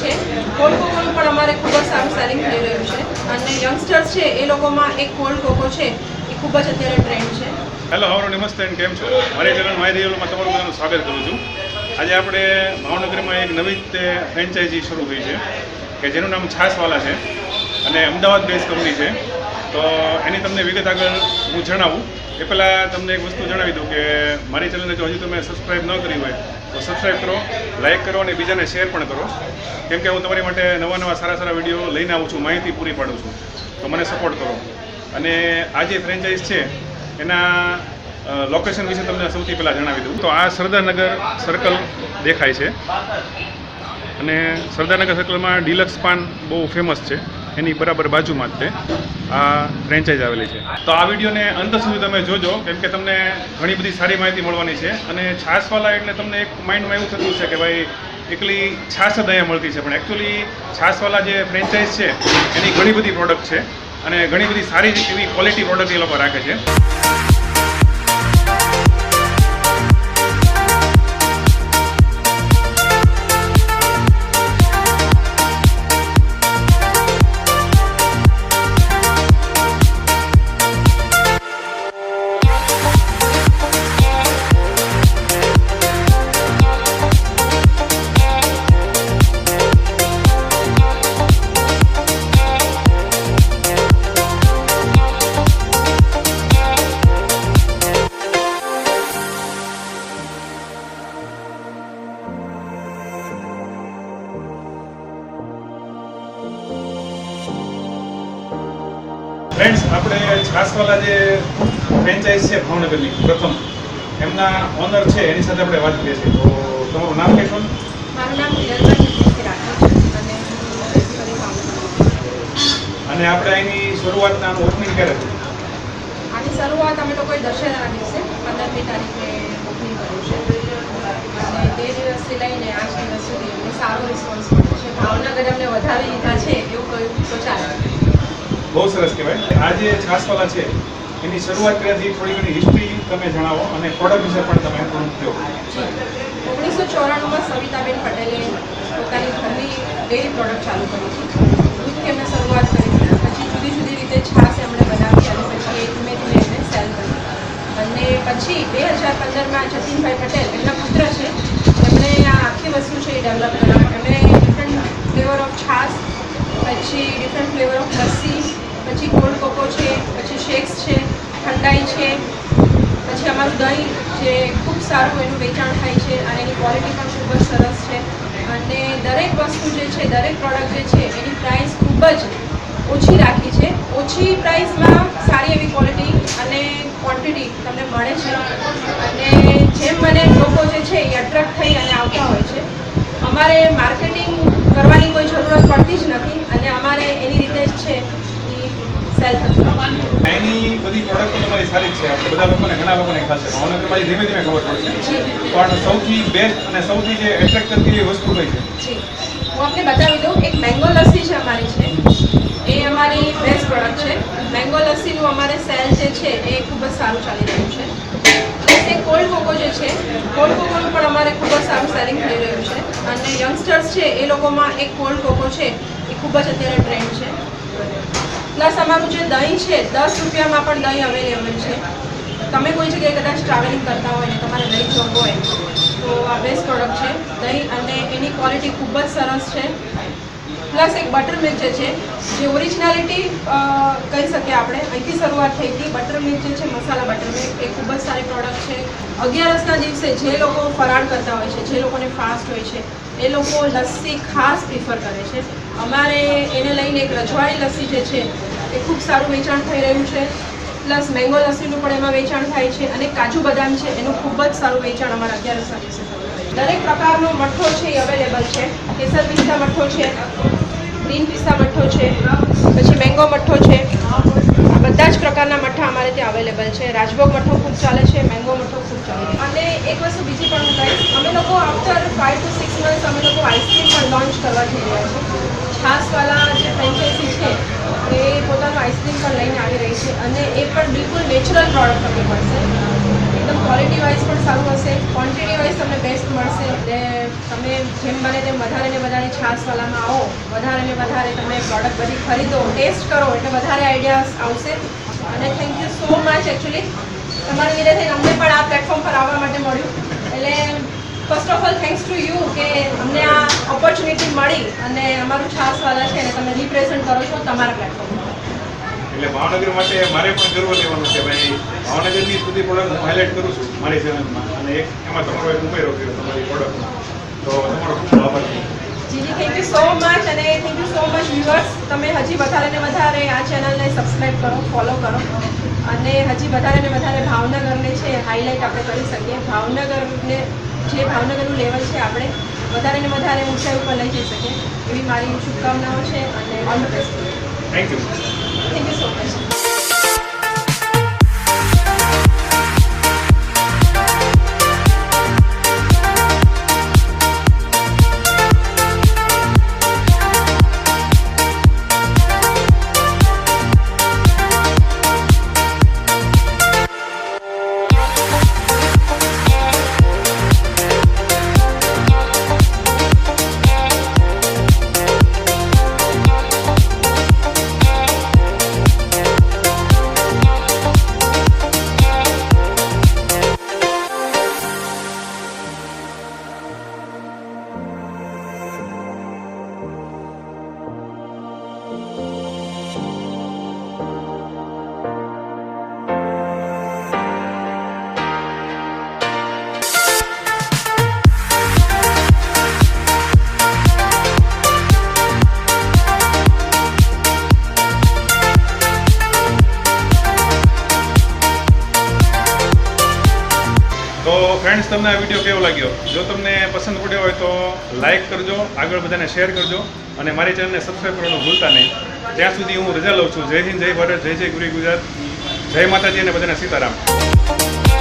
છે, કોલ્ડ કોકોનું પણ અમારે ખૂબ જ સારું સેલિંગ થઈ રહ્યું છે. અને યંગસ્ટર્સ છે, એ લોકોમાં એક કોલ્ડ કોકો છે, એ ખૂબ જ અત્યારે ટ્રેન્ડ છે. હેલો હારો નમસ્તે કેમ છો? મારી ચેનલ મારી રિયલમાં તમારું બધાનું સ્વાગત કરું છું. આજે આપણે ભાવનગરમાં એક નવી તે ફ્રેન્ચાઇઝી શરૂ થઈ છે, કે જેનું નામ છાસવાલા છે અને અમદાવાદ બેઝ કંપની છે. તો એની તમને વિગત આગળ હું જણાવું. એ પહેલાં તમને એક વસ્તુ જણાવી દઉં કે મારી ચેનલને જો હજી તમે સબસ્ક્રાઈબ ન કરી હોય તો સબસ્ક્રાઈબ કરો લાઇક કરો અને બીજાને શેર પણ કરો. કેમ કે હું તમારી માટે નવા નવા સારા સારા વીડિયો લઈને આવું છું, માહિતી પૂરી પાડું છું. તો મને સપોર્ટ કરો. અને આ જે ફ્રેન્ચાઇઝ છે, એના લોકેશન વિશે તમને સૌથી પહેલાં જણાવી દઉં. તો આ સરદારનગર સર્કલ દેખાય છે. અને સરદારનગર સર્કલમાં ડિલક્સ પાન બહુ ફેમસ છે. એની બરાબર બાજુમાં જ છે. આ ફ્રેન્ચાઇઝ આવેલી છે. તો આ વિડીયોને અંત સુધી તમે જોજો, કેમ કે તમને ઘણી બધી સારી માહિતી મળવાની છે. અને છાશવાલા એટલે તમને એક માઇન્ડમાં એવું થતું છે કે ભાઈ, એકલી છાશ જ મળતી છે. પણ એકચ્યુઅલી છાશવાલા જે ફ્રેન્ચાઇઝ છે, એની ઘણી બધી પ્રોડક્ટ છે. અને ઘણી બધી સારી એવી ક્વોલિટી પ્રોડક્ટ એ લોકો રાખે છે. ફ્રેન્ડ્સ આપણે છાસવાલા જે ફ્રેન્ચાઇઝ છે ભાવનગરની પ્રથમ એમના ઓનર છે એની સાથે આપણે વાત કરીએ છીએ. તો તમારું નામ કહેશો અને આપણે અહીંની શરૂઆતના ઓપનિંગ ક્યારે થયું? આની શરૂઆત અમે લોકોએ દશેરાના દિવસે પંદરમી તારીખે ઓપનિંગ કર્યું છે. અને તે દિવસથી લઈને આજ દિવસ સુધી અમને સારો રિસ્પોન્સ મળ્યો છે. ભાવનગર અમને વધારી લીધા છે એવું બહુ સરસ કહેવાય. આ જે છાસવાલા છે, એની શરૂઆત કર્યાથી થોડી ઘણી હિસ્ટ્રી તમે જણાવો અને પ્રોડક્ટ વિશે પણ તમે થોડુંક કહો. ઓગણીસો ચોરાણુંમાં સવિતાબેન પટેલે પોતાની ઘરની ડેરી પ્રોડક્ટ ચાલુ કરી હતી દૂધથી એમને શરૂઆત કરી પછી જુદી જુદી રીતે છાસ એમણે બનાવી અને પછી એ ધીમે ધીમે એમને સેલ કરી અને પછી બે હજાર પંદરમાં જતીનભાઈ પટેલ, એમના પુત્ર છે, એમણે આ આખી વસ્તુ છે એ ડેવલપ કરી એમણે ડિફરન્ટ ફ્લેવર ઓફ છાશ, પછી ડિફરન્ટ ફ્લેવર ઓફ લસ્સી પછી કોલ્ડ કોકો છે પછી શેક્સ છે ઠંડાઈ છે. પછી અમારું દહીં જે ખૂબ સારું એનું વેચાણ થાય છે અને એની ક્વોલિટી પણ ખૂબ જ સરસ છે. અને દરેક વસ્તુ જે છે, દરેક પ્રોડક્ટ જે છે, એની પ્રાઇસ ખૂબ જ ઓછી રાખી છે. ઓછી પ્રાઇસમાં સારી એવી ક્વોલિટી અને ક્વોન્ટિટી તમને મળે છે. અને જેમ મને લોકો જે છે, એ અટ્રેક્ટ થઈ અને આવતા હોય છે. અમારે માર્કેટિંગ કરવાની કોઈ જરૂરત પડતી જ નથી અને અમારે એની રીતે જ છે હું આપને બતાવી દઉં, એક મેંગો લસ્સી છે અમારી છે. એ અમારી બેસ્ટ પ્રોડક્ટ છે. મેંગો લસ્સીનું અમારે સેલ જે છે, એ ખૂબ જ સારું ચાલી રહ્યું છે. એ કોલ્ડ કોકો જે છે, કોલ્ડ કોકોનું પણ અમારે ખૂબ જ સારું સેલિંગ થઈ રહ્યું છે. અને યંગસ્ટર્સ છે, એ લોકોમાં એક કોલ્ડ કોકો છે, એ ખૂબ જ અત્યારે ટ્રેન્ડ છે. પ્લસ અમારું જે દહીં છે, દસ રૂપિયામાં પણ દહીં અવેલેબલ છે. તમે કોઈ જગ્યાએ કદાચ ટ્રાવેલિંગ કરતા હોય ને, તમારે દહીં જોવું હોય, તો આ બેસ્ટ પ્રોડક્ટ છે. દહીં અને એની ક્વોલિટી ખૂબ જ સરસ છે. પ્લસ એક બટર મિલ્ક જે છે, જે ઓરિજિનાલિટી કહી શકીએ આપણે, અહીંથી શરૂઆત થઈ હતી બટર મિલ્ક જે છે મસાલા બટર મિલ્ક એ ખૂબ જ સારી પ્રોડક્ટ છે. અગિયારસના દિવસે જે લોકો ફરાળ કરતા હોય છે, જે લોકોને ફાસ્ટ હોય છે, એ લોકો લસ્સી ખાસ પ્રિફર કરે છે. અમારે એને લઈને એક રજવાડી લસ્સી જે છે, એ ખૂબ સારું વેચાણ થઈ રહ્યું છે. પ્લસ મેંગો લસ્સીનું પણ એમાં વેચાણ થાય છે અને કાજુ બદામ છે, એનું ખૂબ જ સારું વેચાણ અમારા અગિયાર છે. દરેક પ્રકારનો મઠ્ઠો છે એ અવેલેબલ છે. કેસર પિસ્તા મઠ્ઠો છે ગ્રીન પિસ્તા મઠ્ઠો છે, પછી મેંગો મઠ્ઠો છે. બધા જ પ્રકારના મઠ્ઠા અમારે ત્યાં અવેલેબલ છે. રાજભોગ મઠ્ઠો ખૂબ ચાલે છે, મેંગો મઠ્ઠો ખૂબ ચાલે છે. અને એક વસ્તુ બીજી પણ હું કહીશ. અમે લોકો after five to six months અમે લોકો આઈસ્ક્રીમ પણ લોન્ચ કરવા જઈ રહ્યા છીએ. છાસવાલા જે ફ્રેન્ચાઇઝી છે, એ પોતાનું આઈસ્ક્રીમ પણ લઈને આવી રહી છે અને એ પણ બિલકુલ નેચરલ પ્રોડક્ટ અમે મળશે. એકદમ ક્વોલિટી વાઇઝ પણ સારું હશે ક્વોન્ટિટી વાઇઝ તમને બેસ્ટ મળશે. એટલે તમે જેમ બને તેમ વધારે ને વધારે છાશવાલામાં આવો, વધારે ને વધારે તમે પ્રોડક્ટ બધી ખરીદો ટેસ્ટ કરો, એટલે વધારે આઈડિયાઝ આવશે. અને thank you so much actually તમારી લીધે અમને પણ આ પ્લેટફોર્મ પર આવવા માટે મળ્યું. એટલે first of all thanks to you કે અમને આ ઓપોર્ચ્યુનિટી મળી અને અમારું છાસવાલા છે અને તમે રિપ્રેઝન્ટ કરો છો તમારા પ્લેટફોર્મ એટલે ભાવનગર માટે મારે પણ ગર્વ લેવાનું છે ભાઈ. ભાવનગરની સુધી પ્રોડક્ટ હું હાઇલાઇટ કરું છું મારી ચેનલમાં અને એક એમાં તમારો એક ઉમેરો કર્યો તમારી પ્રોડક્ટમાં તો તમારો ખૂબ આભાર. જીજી થેન્ક યુ સો મચ અને thank you so much viewers તમે હજી વધારે ને વધારે આ ચેનલને સબસ્ક્રાઇબ કરો ફોલો કરો. અને હજી વધારે ને વધારે ભાવનગરને છે હાઇલાઇટ આપણે કરી શકીએ. ભાવનગરને જે ભાવનગરનું લેવલ છે આપણે વધારે ને વધારે ઊંચાઈ ઉપર લઈ જઈ શકીએ. એવી મારી શુભકામનાઓ છે અને all the best thank you thank you so much તો ફ્રેન્ડ્સ તમને આ વીડિયો કેવો લાગ્યો? જો તમને પસંદ પડ્યો હોય તો લાઈક કરજો, આગળ બધાને શેર કરજો અને મારી ચેનલને સબસ્ક્રાઈબ કરવાનું ભૂલતા નહીં. ત્યાં સુધી હું રજા લઉં છું. જય હિન્દ, જય ભારત, જય જય ગુરી ગુજરાત. જય માતાજી અને બધાને સીતારામ.